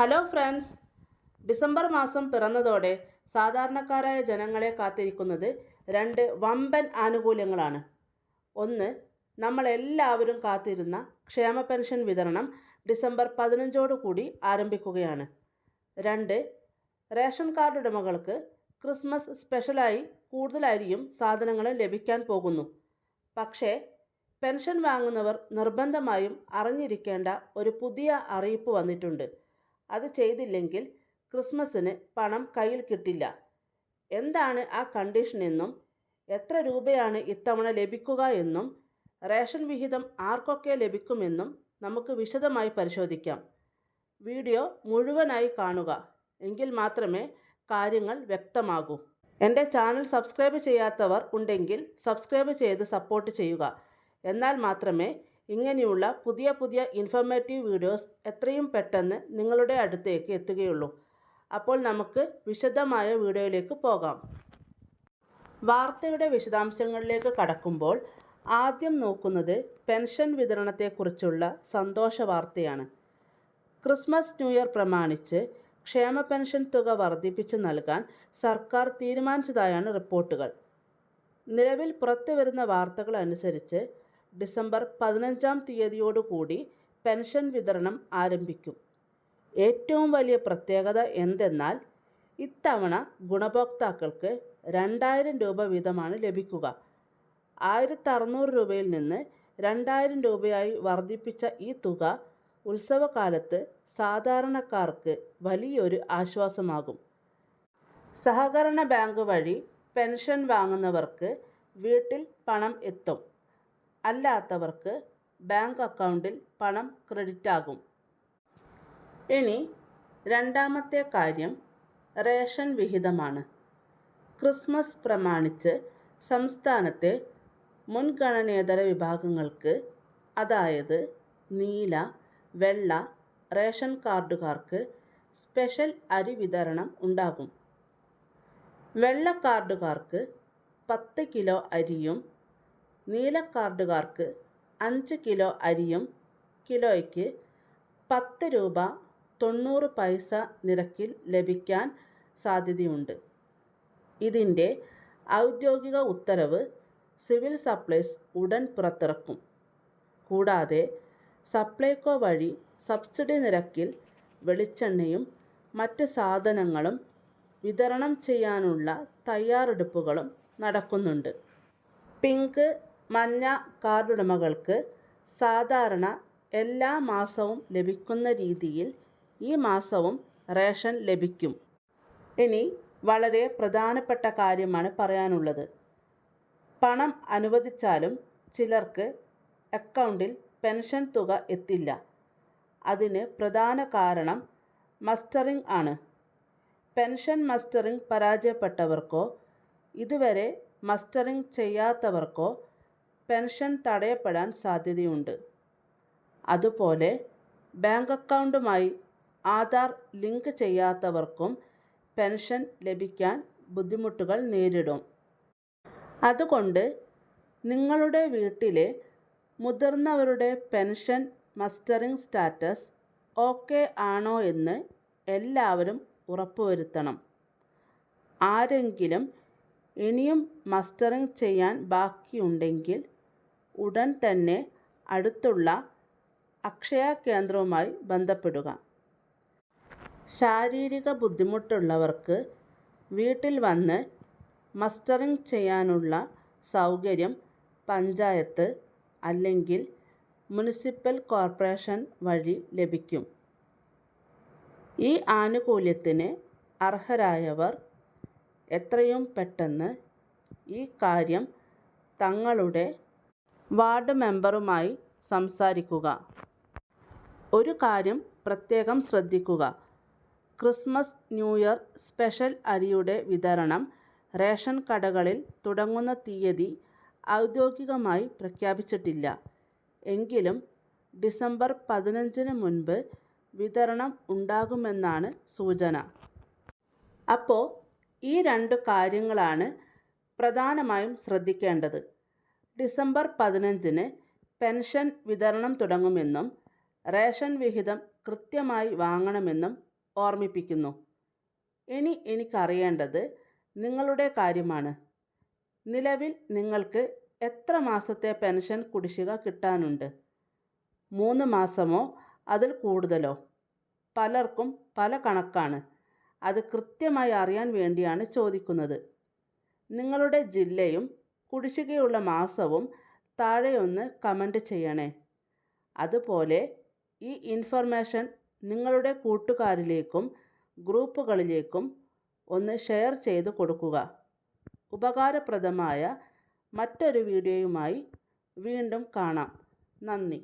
Hello friends. December മാസം പിറന്നതോടെ സാധാരണക്കാരായ ജനങ്ങളെ കാത്തിരിക്കുന്നത് രണ്ട് വമ്പൻ ആനുകൂല്യങ്ങളാണ്. ഒന്ന് നമ്മളെല്ലാവരും കാത്തിരുന്ന ക്ഷേമ പെൻഷൻ വിതരണം ഡിസംബർ പതിനഞ്ചോടു കൂടി ആരംഭിക്കുകയാണ്. രണ്ട് റേഷൻ കാർഡ് ഉടമകൾക്ക് ക്രിസ്മസ് സ്പെഷ്യലായി കൂടുതൽ അരിയും സാധനങ്ങളും ലഭിക്കാൻ പോകുന്നു. പക്ഷേ പെൻഷൻ വാങ്ങുന്നവർ നിർബന്ധമായും അറിഞ്ഞിരിക്കേണ്ട ഒരു പുതിയ അറിയിപ്പ് വന്നിട്ടുണ്ട്. അത് ചെയ്തില്ലെങ്കിൽ ക്രിസ്മസിന് പണം കയ്യിൽ കിട്ടില്ല. എന്താണ് ആ കണ്ടീഷൻ എന്നും എത്ര രൂപയാണ് ഇത്തവണ ലഭിക്കുക എന്നും റേഷൻ വിഹിതം ആർക്കൊക്കെ ലഭിക്കുമെന്നും നമുക്ക് വിശദമായി പരിശോധിക്കാം. വീഡിയോ മുഴുവനായി കാണുക എങ്കിൽ മാത്രമേ കാര്യങ്ങൾ വ്യക്തമാകൂ. എന്റെ ചാനൽ സബ്സ്ക്രൈബ് ചെയ്യാത്തവർ ഉണ്ടെങ്കിൽ സബ്സ്ക്രൈബ് ചെയ്ത് സപ്പോർട്ട് ചെയ്യുക. എന്നാൽ മാത്രമേ ഇങ്ങനെയുള്ള പുതിയ പുതിയ ഇൻഫർമേറ്റീവ് വീഡിയോസ് എത്രയും പെട്ടെന്ന് നിങ്ങളുടെ അടുത്തേക്ക് എത്തുകയുള്ളൂ. അപ്പോൾ നമുക്ക് വിശദമായ വീഡിയോയിലേക്ക് പോകാം. വാർത്തയുടെ വിശദാംശങ്ങളിലേക്ക് കടക്കുമ്പോൾ ആദ്യം നോക്കുന്നത് പെൻഷൻ വിതരണത്തെക്കുറിച്ചുള്ള സന്തോഷ വാർത്തയാണ്. ക്രിസ്മസ് ന്യൂ ഇയർ പ്രമാണിച്ച് ക്ഷേമ പെൻഷൻ തുക വർദ്ധിപ്പിച്ച് നൽകാൻ സർക്കാർ തീരുമാനിച്ചതായാണ് റിപ്പോർട്ടുകൾ. നിലവിൽ പുറത്തുവരുന്ന വാർത്തകൾ അനുസരിച്ച് ഡിസംബർ പതിനഞ്ചാം തീയതിയോടുകൂടി പെൻഷൻ വിതരണം ആരംഭിക്കും. ഏറ്റവും വലിയ പ്രത്യേകത എന്തെന്നാൽ ഇത്തവണ ഗുണഭോക്താക്കൾക്ക് രണ്ടായിരം രൂപ വീതമാണ് ലഭിക്കുക. ആയിരത്തി അറുന്നൂറ് രൂപയിൽ നിന്ന് രണ്ടായിരം രൂപയായി വർദ്ധിപ്പിച്ച ഈ തുക ഉത്സവകാലത്ത് സാധാരണക്കാർക്ക് വലിയൊരു ആശ്വാസമാകും. സഹകരണ ബാങ്ക് വഴി പെൻഷൻ വാങ്ങുന്നവർക്ക് വീട്ടിൽ പണം എത്തും. അല്ലാത്തവർക്ക് ബാങ്ക് അക്കൗണ്ടിൽ പണം ക്രെഡിറ്റ് ആകും ഇനി രണ്ടാമത്തെ കാര്യം റേഷൻ വിഹിതമാണ്. ക്രിസ്മസ് പ്രമാണിച്ച് സംസ്ഥാനത്തെ മുൻഗണനേതര വിഭാഗങ്ങൾക്ക് അതായത് നീല വെള്ള റേഷൻ കാർഡുകാർക്ക് സ്പെഷ്യൽ അരി വിതരണം ഉണ്ടാകും. വെള്ള കാർഡുകാർക്ക് പത്ത് കിലോ അരിയും നീല കാർഡുകാർക്ക് അഞ്ച് കിലോ അരിയും കിലോയ്ക്ക് പത്ത് രൂപ തൊണ്ണൂറ് പൈസ നിരക്കിൽ ലഭിക്കാൻ സാധ്യതയുണ്ട്. ഇതിന്റെ ഔദ്യോഗിക ഉത്തരവ് സിവിൽ സപ്ലൈസ് ഉടൻ പുറത്തിറക്കും. കൂടാതെ സപ്ലൈകോ വഴി സബ്സിഡി നിരക്കിൽ വെളിച്ചെണ്ണയും മറ്റ് സാധനങ്ങളും വിതരണം ചെയ്യാനുള്ള തയ്യാറെടുപ്പുകളും നടക്കുന്നുണ്ട്. പിങ്ക് മഞ്ഞ കാർഡുടമകൾക്ക് സാധാരണ എല്ലാ മാസവും ലഭിക്കുന്ന രീതിയിൽ ഈ മാസവും റേഷൻ ലഭിക്കും. ഇനി വളരെ പ്രധാനപ്പെട്ട കാര്യമാണ് പറയാനുള്ളത്. പണം അനുവദിച്ചാലും ചിലർക്ക് അക്കൗണ്ടിൽ പെൻഷൻ തുക എത്തില്ല. അതിന് പ്രധാന കാരണം മസ്റ്ററിംഗ് ആണ്. പെൻഷൻ മസ്റ്ററിംഗ് പരാജയപ്പെട്ടവർക്കോ ഇതുവരെ മസ്റ്ററിംഗ് ചെയ്യാത്തവർക്കോ പെൻഷൻ തടയപ്പെടാൻ സാധ്യതയുണ്ട്. അതുപോലെ ബാങ്ക് അക്കൗണ്ടുമായി ആധാർ ലിങ്ക് ചെയ്യാത്തവർക്കും പെൻഷൻ ലഭിക്കാൻ ബുദ്ധിമുട്ടുകൾ നേരിടും. അതുകൊണ്ട് നിങ്ങളുടെ വീട്ടിലെ മുതിർന്നവരുടെ പെൻഷൻ മസ്റ്ററിംഗ് സ്റ്റാറ്റസ് ഓക്കെ ആണോ എന്ന് എല്ലാവരും ഉറപ്പുവരുത്തണം. ആരെങ്കിലും ഇനിയും മസ്റ്ററിംഗ് ചെയ്യാൻ ബാക്കിയുണ്ടെങ്കിൽ ഉടൻ തന്നെ അടുത്തുള്ള അക്ഷയ കേന്ദ്രവുമായി ബന്ധപ്പെടുക. ശാരീരിക ബുദ്ധിമുട്ടുള്ളവർക്ക് വീട്ടിൽ വന്ന് മസ്റ്ററിംഗ് ചെയ്യാനുള്ള സൗകര്യം പഞ്ചായത്ത് അല്ലെങ്കിൽ മുനിസിപ്പൽ കോർപ്പറേഷൻ വഴി ലഭിക്കും. ഈ ആനുകൂല്യത്തിന് അർഹരായവർ എത്രയും പെട്ടെന്ന് ഈ കാര്യം തങ്ങളുടെ വാർഡ് മെമ്പറുമായി സംസാരിക്കുക. ഒരു കാര്യം പ്രത്യേകം ശ്രദ്ധിക്കുക. ക്രിസ്മസ് ന്യൂ ഇയർ സ്പെഷ്യൽ അരിയുടെ വിതരണം റേഷൻ കടകളിൽ തുടങ്ങുന്ന തീയതി ഔദ്യോഗികമായി പ്രഖ്യാപിച്ചിട്ടില്ല. എങ്കിലും ഡിസംബർ പതിനഞ്ചിന് മുൻപ് വിതരണം ഉണ്ടാകുമെന്നാണ് സൂചന. അപ്പോൾ ഈ രണ്ട് കാര്യങ്ങളാണ് പ്രധാനമായും ശ്രദ്ധിക്കേണ്ടത്. ഡിസംബർ പതിനഞ്ചിന് പെൻഷൻ വിതരണം തുടങ്ങുമെന്നും റേഷൻ വിഹിതം കൃത്യമായി വാങ്ങണമെന്നും ഓർമ്മിപ്പിക്കുന്നു. ഇനി എനിക്കറിയേണ്ടത് നിങ്ങളുടെ കാര്യമാണ്. നിലവിൽ നിങ്ങൾക്ക് എത്ര മാസത്തെ പെൻഷൻ കുടിശ്ശിക കിട്ടാനുണ്ട്? മൂന്ന് മാസമോ? അതിൽ കൂടുതലോ? പലർക്കും പല കണക്കാണ്. അത് കൃത്യമായി അറിയാൻ വേണ്ടിയാണ് ചോദിക്കുന്നത്. നിങ്ങളുടെ ജില്ലയും കുടിശ്ശികയുള്ള മാസവും താഴെയൊന്ന് കമന്റ് ചെയ്യണേ. അതുപോലെ ഈ ഇൻഫർമേഷൻ നിങ്ങളുടെ കൂട്ടുകാരിലേക്കും ഗ്രൂപ്പുകളിലേക്കും ഒന്ന് ഷെയർ ചെയ്ത് കൊടുക്കുക. ഉപകാരപ്രദമായ മറ്റൊരു വീഡിയോയുമായി വീണ്ടും കാണാം. നന്ദി.